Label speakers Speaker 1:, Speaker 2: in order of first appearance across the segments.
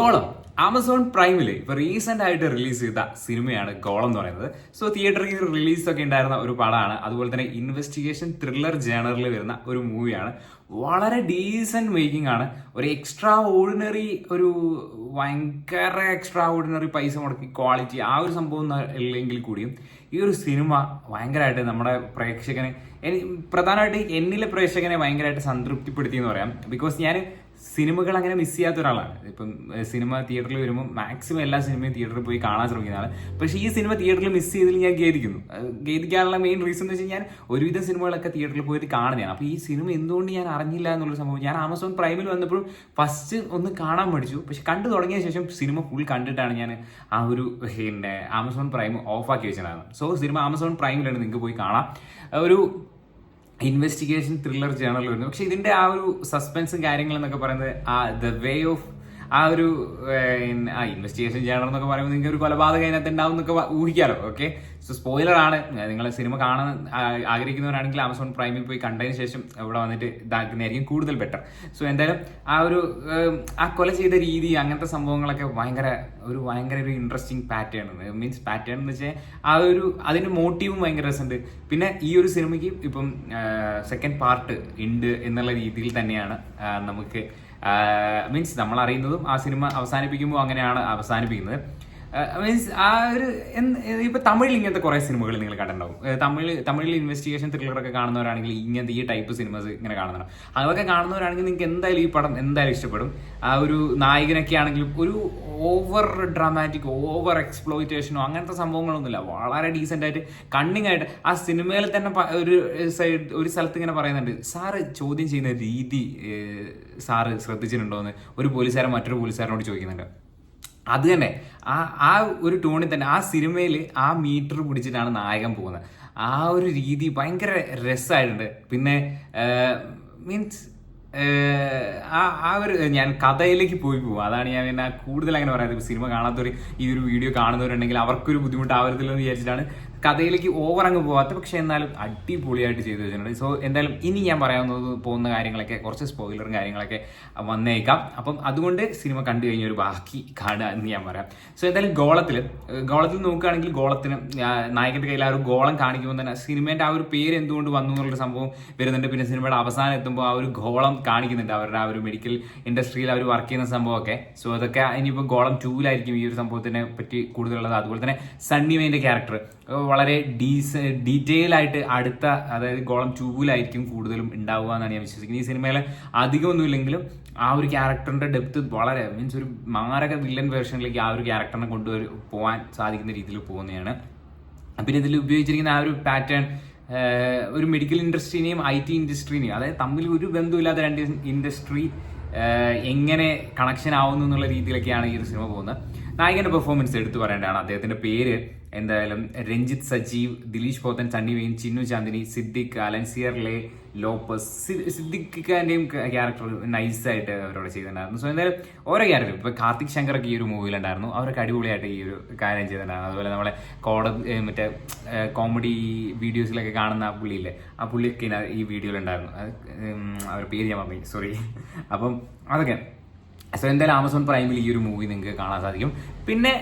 Speaker 1: ഗോളം. ആമസോൺ പ്രൈമിൽ ഇപ്പൊ റീസെന്റ് ആയിട്ട് റിലീസ് ചെയ്ത സിനിമയാണ് ഗോളം എന്ന് പറയുന്നത്. സോ തിയേറ്ററിൽ റിലീസ് ഒക്കെ ഉണ്ടായിരുന്ന ഒരു പടമാണ്. അതുപോലെ തന്നെ ഇൻവെസ്റ്റിഗേഷൻ ത്രില്ലർ ജേണറിൽ വരുന്ന ഒരു മൂവിയാണ് വളരെ ഡീസന്റ് മേക്കിംഗ് ആണ്. ഒരു എക്സ്ട്രാ ഓർഡിനറി ഒരു ഭയങ്കര എക്സ്ട്രാ ഓർഡിനറി പൈസ മുടക്കി ക്വാളിറ്റി ആ ഒരു സംഭവം ഇല്ലെങ്കിൽ കൂടിയും ഈ ഒരു സിനിമ ഭയങ്കരമായിട്ട് നമ്മുടെ പ്രേക്ഷകനെ പ്രധാനമായിട്ട് എന്നിലെ പ്രേക്ഷകനെ ഭയങ്കരമായിട്ട് സംതൃപ്തിപ്പെടുത്തി എന്ന് പറയാം. ബിക്കോസ് ഞാൻ സിനിമകൾ അങ്ങനെ മിസ് ചെയ്യാത്ത ഒരാളാണ്. ഇപ്പം സിനിമ തിയേറ്ററിൽ വരുമ്പോൾ മാക്സിമം എല്ലാ സിനിമയും തിയേറ്ററിൽ പോയി കാണാൻ ശ്രമിക്കുന്ന ആളാണ്. പക്ഷേ ഈ സിനിമ തിയേറ്ററിൽ മിസ് ചെയ്തതിൽ ഞാൻ ഖേദിക്കുന്നു. ഖേദിക്കാനുള്ള മെയിൻ റീസൺ എന്ന് വെച്ച് കഴിഞ്ഞാൽ ഒരുവിധം സിനിമകളൊക്കെ തിയേറ്ററിൽ പോയിട്ട് കാണുന്നതാണ്. അപ്പോൾ ഈ സിനിമ എന്തുകൊണ്ട് ഞാൻ അറിഞ്ഞില്ല എന്നുള്ള സംഭവം ഞാൻ ആമസോൺ പ്രൈമിൽ വന്നപ്പോഴും ഫസ്റ്റ് ഒന്ന് കാണാൻ പഠിച്ചു പക്ഷെ കണ്ടു തുടങ്ങിയ ശേഷം സിനിമ ഫുൾ കണ്ടിട്ടാണ് ഞാൻ ആ ഒരു പിന്നെ ആമസോൺ പ്രൈം ഓഫാക്കി വെച്ചിട്ടുണ്ടായിരുന്നത് സോ സിനിമ ആമസോൺ പ്രൈമിലാണ് നിങ്ങൾക്ക് പോയി കാണാം. ഒരു ഇൻവെസ്റ്റിഗേഷൻ ത്രില്ലർ ജേണൽ വരുന്നു. പക്ഷെ ഇതിന്റെ ആ ഒരു സസ്പെൻസും കാര്യങ്ങളും എന്നൊക്കെ പറയുന്നത് ആ ദ വേ ഓഫ് ആ ഒരു ആ ഇൻവെസ്റ്റിഗേഷൻ ചെയ്യണം എന്നൊക്കെ പറയുമ്പോൾ നിങ്ങൾക്ക് ഒരു കൊലപാതകം അതിനകത്ത് ഉണ്ടാവും എന്നൊക്കെ ഊഹിക്കാലോ ഓക്കെ സോ സ്പോയിലർ ആണ്. നിങ്ങൾ സിനിമ കാണാൻ ആഗ്രഹിക്കുന്നവരാണെങ്കിൽ ആമസോൺ പ്രൈമിൽ പോയി കണ്ടതിന് ശേഷം ഇവിടെ വന്നിട്ട് ഇതാക്കുന്നതായിരിക്കും കൂടുതൽ ബെറ്റർ സോ എന്തായാലും ആ ഒരു ആ കൊല ചെയ്ത രീതി അങ്ങനത്തെ സംഭവങ്ങളൊക്കെ ഭയങ്കര ഒരു ഭയങ്കര ഒരു ഇൻട്രസ്റ്റിംഗ് പാറ്റേൺ മീൻസ് പാറ്റേൺ എന്ന് വെച്ചാൽ ആ ഒരു അതിന്റെ മോട്ടീവും ഭയങ്കര രസമുണ്ട്. പിന്നെ ഈ ഒരു സിനിമയ്ക്ക് ഇപ്പം സെക്കൻഡ് പാർട്ട് ഉണ്ട് എന്നുള്ള രീതിയിൽ തന്നെയാണ് നമുക്ക് മീൻസ് നമ്മൾ അറിയുന്നതും ആ സിനിമ അവസാനിപ്പിക്കുമ്പോൾ അങ്ങനെയാണ് അവസാനിപ്പിക്കുന്നത്. മീൻസ് ആ ഒരു ഇപ്പൊ തമിഴിൽ ഇങ്ങനത്തെ കുറെ സിനിമകൾ നിങ്ങൾ കണ്ടിട്ടുണ്ടാവും. തമിഴ് തമിഴിൽ ഇൻവെസ്റ്റിഗേഷൻ ത്രില്ലറൊക്കെ കാണുന്നവരാണെങ്കിൽ ഇങ്ങനത്തെ ഈ ടൈപ്പ് സിനിമസ് ഇങ്ങനെ കാണുന്നുണ്ടാവും അതൊക്കെ കാണുന്നവരാണെങ്കിൽ നിങ്ങൾക്ക് എന്തായാലും ഈ പടം എന്തായാലും ഇഷ്ടപ്പെടും. ആ ഒരു നായകനൊക്കെ ആണെങ്കിലും ഒരു ഓവർ ഡ്രാമാറ്റിക് ഓവർ എക്സ്പ്ലോയിറ്റേഷനോ അങ്ങനത്തെ സംഭവങ്ങളൊന്നുമില്ല. വളരെ ഡീസെന്റ് ആയിട്ട് കണ്ണിങ് ആയിട്ട് ആ സിനിമയിൽ തന്നെ ഒരു സൈഡ് ഒരു സ്ഥലത്ത് ഇങ്ങനെ പറയുന്നുണ്ട് സാറ് ചോദ്യം ചെയ്യുന്ന രീതി സാറ് ശ്രദ്ധിച്ചിട്ടുണ്ടോ എന്ന് ഒരു പോലീസുകാരൻ മറ്റൊരു പോലീസുകാരനോട് ചോദിക്കുന്നുണ്ട്. അത് തന്നെ. ആ ആ ഒരു ടോണിൽ തന്നെ ആ സിനിമയിൽ ആ മീറ്റർ പിടിച്ചിട്ടാണ് നായകൻ പോകുന്നത്. ആ ഒരു രീതി ഭയങ്കര രസമായിട്ടുണ്ട് പിന്നെ മീൻസ് ആ ആ ഒരു ഞാൻ കഥയിലേക്ക് പോയി പോകും അതാണ് ഞാൻ പിന്നെ കൂടുതൽ അങ്ങനെ പറയുന്നത് സിനിമ കാണാത്തവർ ഈ ഒരു വീഡിയോ കാണുന്നവരുണ്ടെങ്കിൽ അവർക്കൊരു ബുദ്ധിമുട്ടാവരുതല്ലോ എന്ന് വിചാരിച്ചിട്ടാണ് കഥയിലേക്ക് ഓവർ അങ്ങ് പോകാത്ത പക്ഷെ എന്നാലും അടിപൊളിയായിട്ട് ചെയ്തു വെച്ചിട്ടുണ്ട്. സോ എന്തായാലും ഇനി ഞാൻ പറയാവുന്നത് പോകുന്ന കാര്യങ്ങളൊക്കെ കുറച്ച് സ്പോയിലറും കാര്യങ്ങളൊക്കെ വന്നേക്കാം. അപ്പം അതുകൊണ്ട് സിനിമ കണ്ടു കഴിഞ്ഞ ഒരു ബാക്കി കാണുക എന്ന് ഞാൻ പറയാം. സോ എന്തായാലും ഗോളത്തിൽ ഗോളത്തിൽ നോക്കുകയാണെങ്കിൽ ഗോളത്തിന് നായകന്റെ കയ്യിൽ ആ ഒരു ഗോളം കാണിക്കുമ്പോൾ തന്നെ സിനിമേന്റെ ആ ഒരു പേര് എന്തുകൊണ്ട് വന്നു എന്നുള്ളൊരു സംഭവം വരുന്നുണ്ട്. പിന്നെ സിനിമയുടെ അവസാനം എത്തുമ്പോൾ ആ ഒരു ഗോളം കാണിക്കുന്നുണ്ട് അവരുടെ ആ ഒരു മെഡിക്കൽ ഇൻഡസ്ട്രിയിൽ അവർ വർക്ക് ചെയ്യുന്ന സംഭവമൊക്കെ. സോ അതൊക്കെ ഇനിയിപ്പോൾ ഗോളം ടൂവിലായിരിക്കും ഈ ഒരു സംഭവത്തിനെ പറ്റി കൂടുതലുള്ളത്. അതുപോലെ തന്നെ സണ്ണിമേന്റെ ക്യാരക്ടർ വളരെ ഡീസ ഡീറ്റെയിൽ ആയിട്ട് അടുത്ത അതായത് ഗോളം ടൂവിലായിരിക്കും കൂടുതലും ഉണ്ടാവുക എന്നാണ് ഞാൻ വിശ്വസിക്കുന്നത്. ഈ സിനിമയിലെ അധികമൊന്നുമില്ലെങ്കിലും ആ ഒരു ക്യാരക്ടറിന്റെ ഡെപ്ത് വളരെ മീൻസ് ഒരു മാരക വില്ലൻ വേർഷനിലേക്ക് ആ ഒരു ക്യാരക്ടറിനെ കൊണ്ടുവരു പോകാൻ സാധിക്കുന്ന രീതിയിൽ പോകുന്നതാണ്. പിന്നെ ഇതിൽ ഉപയോഗിച്ചിരിക്കുന്ന ആ ഒരു പാറ്റേൺ ഒരു മെഡിക്കൽ ഇൻഡസ്ട്രീനെയും ഐ ടി ഇൻഡസ്ട്രീനെയും അതായത് തമ്മിൽ ഒരു ബന്ധമില്ലാത്ത രണ്ട് ഇൻഡസ്ട്രി എങ്ങനെ കണക്ഷൻ ആവുന്നു എന്നുള്ള രീതിയിലൊക്കെയാണ് ഈ ഒരു സിനിമ പോകുന്നത്. നായകന്റെ പെർഫോമൻസ് എടുത്തു പറയേണ്ടതാണ്. അദ്ദേഹത്തിന്റെ പേര് എന്തായാലും രഞ്ജിത്ത് സജീവ് ദിലീഷ് പോത്തൻ സണ്ണി വെയിൻ ചിന്നു ചാന്ദിനി സിദ്ദിഖ് അലൻസിയർ ലേ ലോപ്പസ് സിദ്ദിഖിന്റെയും സിദ്ദിഖ് ഖാന്റെയും ക്യാരക്ടർ നൈസായിട്ട് അവരോട് ചെയ്തിട്ടുണ്ടായിരുന്നു. സോ എന്തായാലും ഓരോ ക്യാരക്ടർ ഇപ്പൊ കാർത്തിക് ശങ്കറൊക്കെ ഈ ഒരു മൂവിയിലുണ്ടായിരുന്നു അവരൊക്കെ അടിപൊളിയായിട്ട് ഈ ഒരു കാര്യം ചെയ്തിട്ടുണ്ടായിരുന്നു. അതുപോലെ നമ്മളെ കോട മറ്റേ കോമഡി വീഡിയോസിലൊക്കെ കാണുന്ന ആ പുള്ളിയില്ലേ? ആ പുള്ളിയൊക്കെ ഈ വീഡിയോയിലുണ്ടായിരുന്നു അവരുടെ പേര് ഞാൻ പറഞ്ഞു സോറി അപ്പം അതൊക്കെ സോ എന്തായാലും ആമസോൺ പ്രൈമിൽ ഈ ഒരു മൂവി നിങ്ങൾക്ക് കാണാൻ സാധിക്കും. പിന്നെ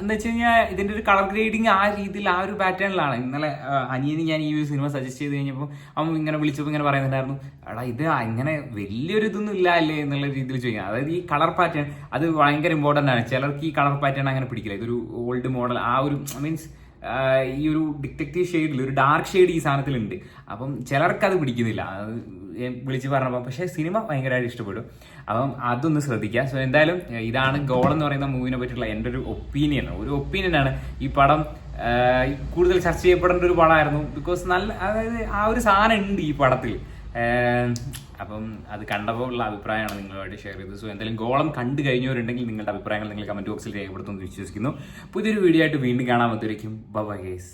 Speaker 1: എന്ന് വെച്ച് കഴിഞ്ഞാൽ ഇതിന്റെ ഒരു കളർ ഗ്രേഡിങ് ആ രീതിയിൽ ആ ഒരു പാറ്റേണിലാണ് ഇന്നലെ അനിയന് ഞാൻ ഈ ഒരു സിനിമ സജസ്റ്റ് ചെയ്ത് കഴിഞ്ഞപ്പോൾ അവൻ ഇങ്ങനെ വിളിച്ചപ്പോൾ ഇങ്ങനെ പറയുന്നുണ്ടായിരുന്നു എടാ ഇത് അങ്ങനെ വലിയൊരു ഇതൊന്നും ഇല്ല അല്ലേ? എന്നുള്ള രീതിയിൽ ചോദിക്കാം. അതായത് ഈ കളർ പാറ്റേൺ അത് ഭയങ്കര ഇമ്പോർട്ടന്റ് ആണ്. ചിലർക്ക് ഈ കളർ പാറ്റേൺ അങ്ങനെ പിടിക്കില്ല. ഇതൊരു ഓൾഡ് മോഡൽ ആ ഒരു മീൻസ് ഈ ഒരു ഡിറ്റക്റ്റീവ് ഷെയ്ഡിൽ ഒരു ഡാർക്ക് ഷെയ്ഡ് ഈ സാധനത്തിലുണ്ട്. അപ്പം ചിലർക്ക് അത് പിടിക്കുന്നില്ല. വിളിച്ച് പറഞ്ഞപ്പോൾ പക്ഷേ സിനിമ ഭയങ്കരമായിട്ട് ഇഷ്ടപ്പെടും അപ്പം അതൊന്ന് ശ്രദ്ധിക്കുക. സോ എന്തായാലും ഇതാണ് ഗോൾ എന്ന് പറയുന്ന മൂവിനെ പറ്റിയുള്ള എന്റെ ഒരു ഒപ്പീനിയൻ. ഒരു ഒപ്പീനിയനാണ് ഈ പടം കൂടുതൽ ചർച്ച ചെയ്യപ്പെടേണ്ട ഒരു പടമായിരുന്നു. ബിക്കോസ് നല്ല അതായത് ആ ഒരു സാധനം ഉണ്ട് ഈ പടത്തിൽ. അപ്പം അത് കണ്ടപ്പോൾ ഉള്ള അഭിപ്രായമാണ് നിങ്ങളുമായിട്ട് ഷെയർ ചെയ്തത്. സോ എന്തായാലും ഗോളം കണ്ടു കഴിഞ്ഞവരുണ്ടെങ്കിൽ നിങ്ങളുടെ അഭിപ്രായങ്ങൾ നിങ്ങൾ കമന്റ് ബോക്സിൽ രേഖപ്പെടുത്തുമെന്ന് വിശ്വസിക്കുന്നു. പുതിയൊരു വീഡിയോ ആയിട്ട് വീണ്ടും കാണാൻ പറ്റുമായിരിക്കും ബൈ ഗേസ്.